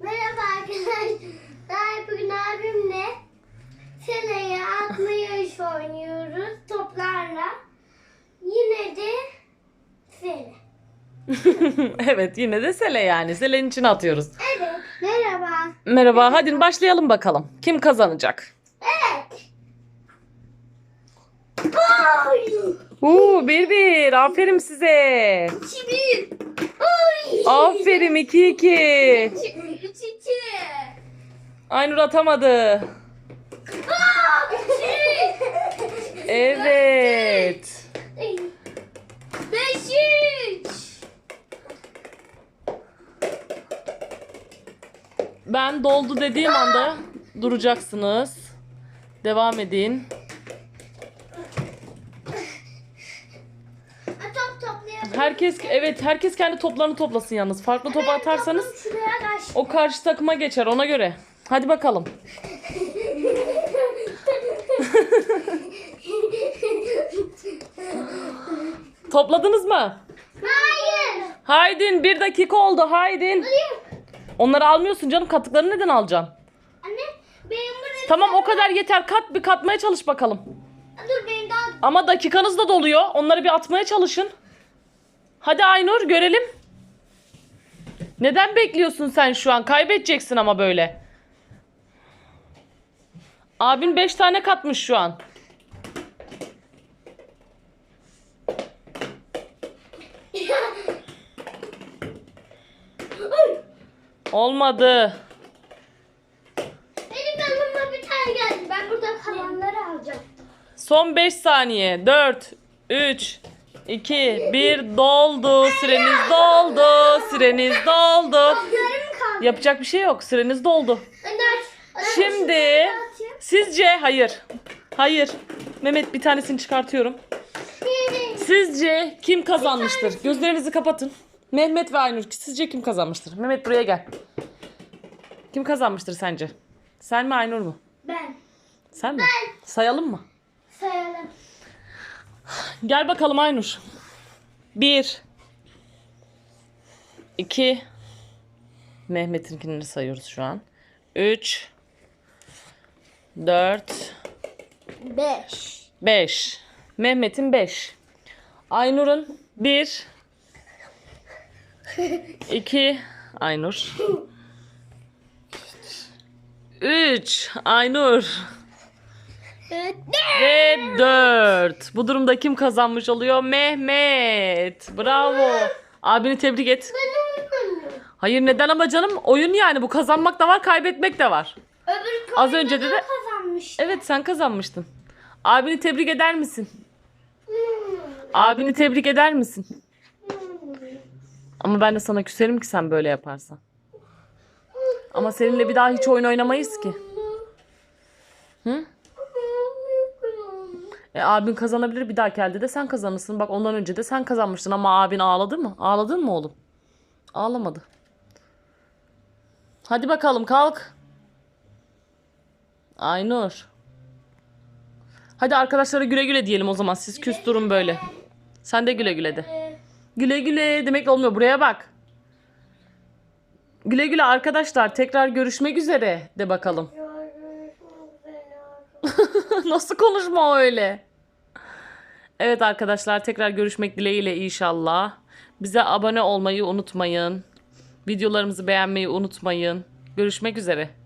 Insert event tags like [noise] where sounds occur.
Merhaba arkadaşlar. Bugün abimle seneye atma yarışı oynuyoruz toplarla. Yine de sene. [laughs] evet yine de Sele yani. Sele'nin için atıyoruz. Evet. Merhaba. Merhaba hadi başlayalım bakalım. Kim kazanacak? Evet. Oy. Uuu bir bir. Aferin size. Çivi. Oy. Aferin iki iki. Üç iki. Aynur atamadı. Evet. Beş üç. Ben doldu dediğim anda duracaksınız. Devam edin. Top toplayalım. Herkes evet herkes kendi toplarını toplasın yalnız. Farklı top atarsanız o karşı takıma geçer ona göre. Hadi bakalım. [laughs] Topladınız mı? Hayır. Haydin bir dakika oldu Haydin. Onları almıyorsun canım katıklarını neden alacaksın? Anne benim burada Tamam o kadar yeter kat bir katmaya çalış bakalım. dur benim daha Ama dakikanız da doluyor. Onları bir atmaya çalışın. Hadi Aynur görelim. Neden bekliyorsun sen şu an? Kaybedeceksin ama böyle. Abin 5 tane katmış şu an. Olmadı. benim yanıma bir tane geldi. Ben burada kalanları alacağım. Son 5 saniye. 4, 3, 2, 1 doldu. Süreniz doldu. Süreniz doldu. Kaldı. Yapacak bir şey yok. Süreniz doldu. Anne aç. Anne, Şimdi sizce hayır. Hayır. Mehmet bir tanesini çıkartıyorum. Sizce kim kazanmıştır? Gözlerinizi kapatın. Mehmet ve Aynur sizce kim kazanmıştır? Mehmet buraya gel. Kim kazanmıştır sence? Sen mi Aynur mu? Ben. Sen mi? Sayalım mı? Sayalım. Gel bakalım Aynur. Bir. iki. Mehmet'inkini sayıyoruz şu an. Üç. Dört. Beş. Beş. Mehmet'in beş. Aynur'un bir. iki. Aynur. Üç. Aynur. Ve 4. Bu durumda kim kazanmış oluyor? Mehmet. Bravo. Abini tebrik et. Hayır neden ama canım? Oyun yani bu kazanmak da var, kaybetmek de var. Öbür Az önce de de-. Evet sen kazanmıştın. Abini tebrik eder misin? Hmm. Abini tebrik eder misin? Ama ben de sana küserim ki sen böyle yaparsan. Ama seninle bir daha hiç oyun oynamayız ki. Hı? E, abin kazanabilir bir dahaki elde de sen kazanırsın. Bak ondan önce de sen kazanmıştın ama abin ağladı mı? Ağladın mı oğlum? Ağlamadı. Hadi bakalım kalk. Aynur. Hadi arkadaşlara güle güle diyelim o zaman. Siz küs durun böyle. Sen de güle güle de. Güle güle demek olmuyor. Buraya bak. Güle güle arkadaşlar. Tekrar görüşmek üzere de bakalım. [laughs] Nasıl konuşma öyle? Evet arkadaşlar tekrar görüşmek dileğiyle inşallah. Bize abone olmayı unutmayın. Videolarımızı beğenmeyi unutmayın. Görüşmek üzere.